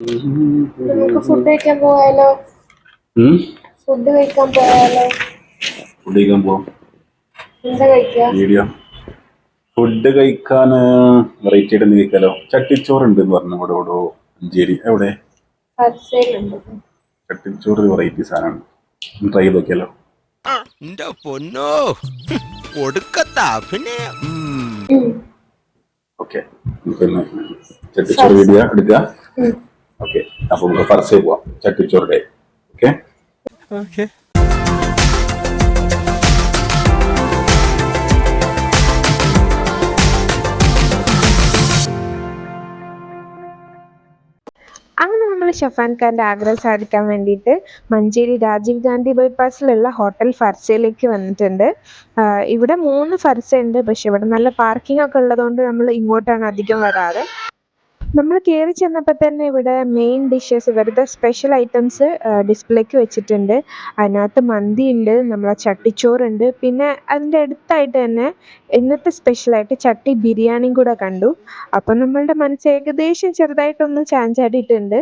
നമുക്ക് ഫുഡ് കഴിക്കാൻ പോയാലോ? ഫുഡ് കഴിക്കാൻ പോയാലോ? ഫുഡ് കഴിക്കാൻ പോവാം. എന്താ കഴിക്കുക വീഡിയോ ഫുഡ് കഴിക്കാൻ വെറൈറ്റി ആയിട്ട് കഴിക്കാലോ? ചട്ടിച്ചോറ് ഉണ്ട് എന്ന് പറഞ്ഞു. ഇവിടെ ഇവിടെ മഞ്ചേരി എവിടെ? ചട്ടിച്ചോറ് ഒരു വെറൈറ്റി സാധനമാണ്. ട്രൈ ചെയ്ത് നോക്കിയാലോ? പൊന്നോ. ഒടുക്കത്ത പിന്നെ ഓക്കെ പിന്നെ ചട്ടിച്ചോറ് വീഡിയോ എടുക്കുക ഓക്കെ. അപ്പൊ നമുക്ക് ഫർസേ പോവാം. ചട്ടിച്ചോറിന്റെ. ഓക്കെ? ഓക്കെ. അങ്ങനെ നമ്മൾ ഷഫാൻ ഖാന്റെ ആഗ്രഹം സാധിക്കാൻ വേണ്ടിയിട്ട് മഞ്ചേരി രാജീവ് ഗാന്ധി ബൈപ്പാസിലുള്ള ഹോട്ടൽ ഫർസയിലേക്ക് വന്നിട്ടുണ്ട്. ഇവിടെ മൂന്ന് ഫർസ ഉണ്ട്. പക്ഷെ ഇവിടെ നല്ല പാർക്കിംഗ് ഒക്കെ ഉള്ളതുകൊണ്ട് നമ്മൾ ഇങ്ങോട്ടാണ് അധികം വരാറ്. നമ്മൾ കയറി ചെന്നപ്പോൾ തന്നെ ഇവിടെ മെയിൻ ഡിഷസ് ഇവരുടെ സ്പെഷ്യൽ ഐറ്റംസ് ഡിസ്പ്ലേക്ക് വെച്ചിട്ടുണ്ട്. അതിനകത്ത് മന്തി ഉണ്ട് നമ്മളെ ചട്ടിച്ചോറുണ്ട്. പിന്നെ അതിന്റെ അടുത്തായിട്ട് തന്നെ ഇന്നത്തെ സ്പെഷ്യലായിട്ട് ചട്ടി ബിരിയാണിയും കൂടെ കണ്ടു. അപ്പം നമ്മളുടെ മനസ്സ് ഏകദേശം ചെറുതായിട്ടൊന്ന് ചാഞ്ചാടിയിട്ടുണ്ട്.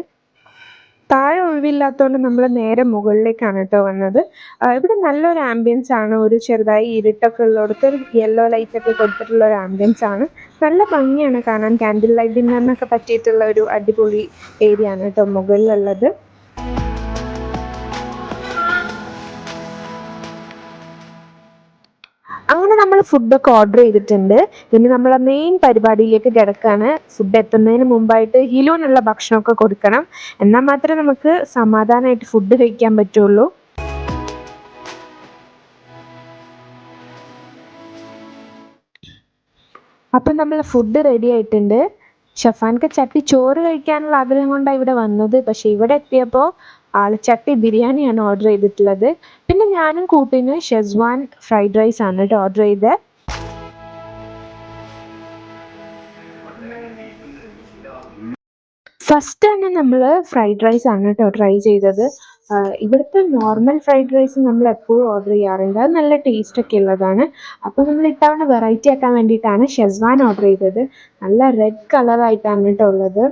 ഒഴിവില്ലാത്തതുകൊണ്ട് നമ്മൾ നേരെ മുകളിലേക്കാണ് കേട്ടോ വന്നത്. ഇവിടെ നല്ലൊരു ആംബിയൻസ് ആണ്. ഒരു ചെറുതായി ഇരുട്ടൊക്കെ ഉള്ളിടത്ത് ഒരു യെല്ലോ ലൈറ്റ് ഒക്കെ കൊടുത്തിട്ടുള്ള ഒരു ആംബിയൻസ് ആണ്. നല്ല ഭംഗിയാണ് കാണാൻ. കാൻഡിൽ ലൈറ്റ് ഡിന്നറിനൊക്കെ പറ്റിയിട്ടുള്ള ഒരു അടിപൊളി ഏരിയ ആണ് കേട്ടോ മുകളിലുള്ളത്. അങ്ങനെ നമ്മൾ ഫുഡൊക്കെ ഓർഡർ ചെയ്തിട്ടുണ്ട്. ഇനി നമ്മളെ മെയിൻ പരിപാടിയിലേക്ക് കിടക്കാണ്. ഫുഡ് എത്തുന്നതിന് മുമ്പായിട്ട് ഹിലുവിനുള്ള ഭക്ഷണമൊക്കെ കൊടുക്കണം. എന്നാൽ മാത്രമേ നമുക്ക് സമാധാനമായിട്ട് ഫുഡ് കഴിക്കാൻ പറ്റുള്ളൂ. അപ്പം നമ്മൾ ഫുഡ് റെഡി ആയിട്ടുണ്ട്. ഷഫാൻക്ക് ചട്ടി ചോറ് കഴിക്കാനുള്ള ആഗ്രഹം കൊണ്ടാണ് ഇവിടെ വന്നത്. പക്ഷേ ഇവിടെ എത്തിയപ്പോൾ ആൾ ചട്ടി ബിരിയാണിയാണ് ഓർഡർ ചെയ്തിട്ടുള്ളത്. പിന്നെ ഞാനും കൂട്ടിന് ഷെസ്വാൻ ഫ്രൈഡ് റൈസ് ആണ് കേട്ടോ ഓർഡർ ചെയ്തത് ഫസ്റ്റ് തന്നെ നമ്മൾ ഫ്രൈഡ് റൈസ് ആണ് കേട്ടോ ട്രൈ ചെയ്തത്. ഇവിടുത്തെ നോർമൽ ഫ്രൈഡ് റൈസ് നമ്മൾ എപ്പോഴും ഓർഡർ ചെയ്യാറുണ്ട്. അത് നല്ല ടേസ്റ്റ് ഒക്കെ ഉള്ളതാണ്. അപ്പോൾ നമ്മൾ ഇത്തവണ വെറൈറ്റി ആക്കാൻ വേണ്ടിയിട്ടാണ് ഷെസ്വാൻ ഓർഡർ ചെയ്തത്. നല്ല റെഡ് കളറായിട്ടാണ് കേട്ടോ ഉള്ളത്.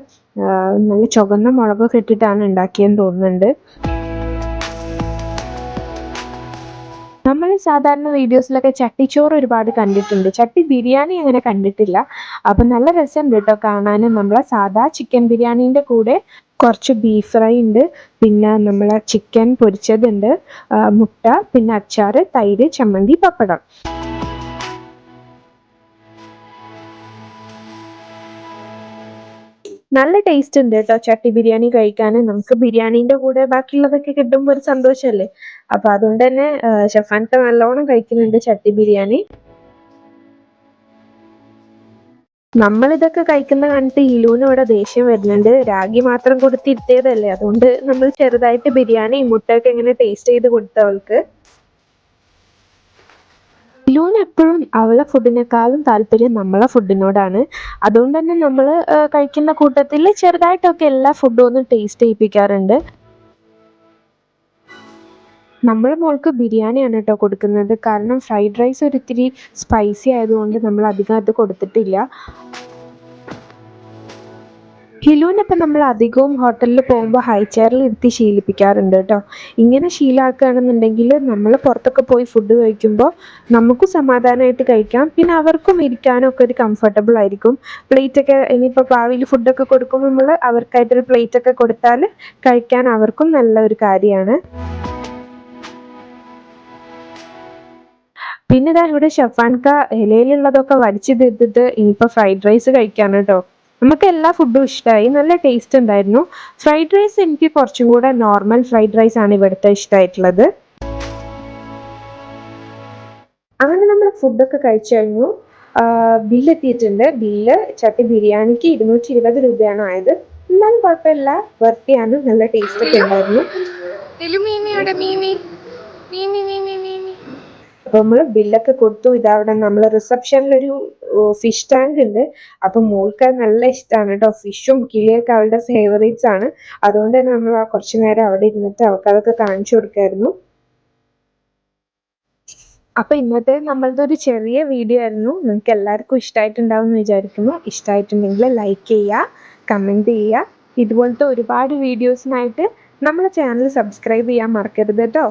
നല്ല ചുവന്ന മുളകൊക്കെ ഇട്ടിട്ടാണ് ഉണ്ടാക്കിയെന്ന് തോന്നുന്നുണ്ട്. നമ്മൾ സാധാരണ വീഡിയോസിലൊക്കെ ചട്ടിച്ചോറ് ഒരുപാട് കണ്ടിട്ടുണ്ട്. ചട്ടി ബിരിയാണി അങ്ങനെ കണ്ടിട്ടില്ല. അപ്പം നല്ല രസമുണ്ട് കേട്ടോ കാണാനും. നമ്മളെ സാധാ ചിക്കൻ ബിരിയാണീന്റെ കൂടെ കുറച്ച് ബീഫ് ഫ്രൈ ഉണ്ട്. പിന്നെ നമ്മൾ ചിക്കൻ പൊരിച്ചതുണ്ട്. മുട്ട പിന്നെ അച്ചാർ തൈര് ചമ്മന്തി പപ്പടം. നല്ല ടേസ്റ്റ് ഉണ്ട് കേട്ടോ ചട്ടി ബിരിയാണി കഴിക്കാൻ നമുക്ക് ബിരിയാണീന്റെ കൂടെ ബാക്കിയുള്ളതൊക്കെ കിട്ടുമ്പോൾ ഒരു സന്തോഷമല്ലേ അപ്പോൾ അതുകൊണ്ട് തന്നെ ഷഫാൻക്ക് നല്ലോണം കഴിക്കുന്നുണ്ട് ചട്ടി ബിരിയാണി. നമ്മളിതൊക്കെ കഴിക്കുന്ന കണ്ടിട്ട് ഇലൂന് ഇവിടെ ദേഷ്യം വരുന്നുണ്ട്. രാഗി മാത്രം കൊടുത്തിരുത്തിയതല്ലേ. അതുകൊണ്ട് നമ്മൾ ചെറുതായിട്ട് ബിരിയാണി മുട്ടയൊക്കെ ഇങ്ങനെ ടേസ്റ്റ് ചെയ്ത് കൊടുത്തു അവൾക്ക്. ഇലൂന് എപ്പോഴും അവളെ ഫുഡിനേക്കാളും താല്പര്യം നമ്മളെ ഫുഡിനോടാണ് അതുകൊണ്ട് തന്നെ നമ്മൾ കഴിക്കുന്ന കൂട്ടത്തിൽ ചെറുതായിട്ടൊക്കെ എല്ലാ ഫുഡും ഒന്ന് ടേസ്റ്റ് ചെയ്യിപ്പിക്കാറുണ്ട്. നമ്മുടെ മോൾക്ക് ബിരിയാണിയാണ് കേട്ടോ കൊടുക്കുന്നത്. കാരണം ഫ്രൈഡ് റൈസ് ഒരു ഇത്തിരി സ്പൈസി ആയതുകൊണ്ട് നമ്മൾ അധികം അത് കൊടുത്തിട്ടില്ല. ഹിലുവിനൊപ്പം നമ്മൾ അധികവും ഹോട്ടലിൽ പോകുമ്പോൾ ഹൈ ചെയറിൽ ഇരുത്തി ശീലിപ്പിക്കാറുണ്ട് കേട്ടോ. ഇങ്ങനെ ശീലാക്കുകയാണെന്നുണ്ടെങ്കിൽ നമ്മൾ പുറത്തൊക്കെ പോയി ഫുഡ് കഴിക്കുമ്പോൾ നമുക്കും സമാധാനമായിട്ട് കഴിക്കാം. പിന്നെ അവർക്കും ഇരിക്കാനും ഒക്കെ ഒരു കംഫർട്ടബിൾ ആയിരിക്കും. പ്ലേറ്റൊക്കെ ഇനിയിപ്പോൾ ഭാവിയിൽ ഫുഡൊക്കെ കൊടുക്കുമ്പോൾ നമ്മൾ അവർക്കായിട്ടൊരു പ്ലേറ്റൊക്കെ കൊടുത്താൽ കഴിക്കാൻ അവർക്കും നല്ല ഒരു കാര്യമാണ്. പിന്നെ ഇതാ ഇവിടെ ഷെഫാൻക ഇലയിലുള്ളതൊക്കെ വലിച്ചു തീർത്തിട്ട് ഇനിയിപ്പോൾ ഫ്രൈഡ് റൈസ് കഴിക്കാൻ കേട്ടോ നമുക്ക് എല്ലാ ഫുഡും ഇഷ്ടമായി നല്ല ടേസ്റ്റ് ഉണ്ടായിരുന്നു. ഫ്രൈഡ് റൈസ് എനിക്ക് കുറച്ചും കൂടെ നോർമൽ ഫ്രൈഡ് റൈസ് ആണ് ഇവിടുത്തെ ഇഷ്ടമായിട്ടുള്ളത് അങ്ങനെ നമ്മൾ ഫുഡൊക്കെ കഴിച്ചു കഴിഞ്ഞു. ബില്ല് എത്തിയിട്ടുണ്ട്. ബില്ല് ചട്ടി ബിരിയാണിക്ക് ഇരുന്നൂറ്റി ഇരുപത് രൂപയാണ് ആയത്. എന്നാലും കുഴപ്പമില്ല. വർത്തിയാണ് നല്ല ടേസ്റ്റ് ഒക്കെ ഉണ്ടായിരുന്നു. അപ്പൊ നമ്മൾ ബില്ലൊക്കെ കൊടുത്തു. ഇതവിടെ നമ്മൾ റിസപ്ഷനിലൊരു ഫിഷ് ടാങ്ക് ഉണ്ട്. അപ്പൊ മോൾക്ക് നല്ല ഇഷ്ടമാണ് കേട്ടോ. ഫിഷും കിളിയൊക്കെ അവളുടെ ഫേവറേറ്റ്സ് ആണ്. അതുകൊണ്ട് തന്നെ നമ്മൾ കുറച്ച് നേരം അവിടെ ഇരുന്നിട്ട് അവൾക്ക് അതൊക്കെ കാണിച്ചു കൊടുക്കായിരുന്നു. അപ്പൊ ഇന്നത്തെ നമ്മളത് ഒരു ചെറിയ വീഡിയോ ആയിരുന്നു. നിങ്ങൾക്ക് എല്ലാവർക്കും ഇഷ്ടമായിട്ടുണ്ടാവും എന്ന് വിചാരിക്കുന്നു. ഇഷ്ടമായിട്ടുണ്ടെങ്കിൽ ലൈക്ക് ചെയ്യുക കമന്റ് ചെയ്യുക. ഇതുപോലത്തെ ഒരുപാട് വീഡിയോസിനായിട്ട് നമ്മുടെ ചാനൽ സബ്സ്ക്രൈബ് ചെയ്യാൻ മറക്കരുത് കേട്ടോ.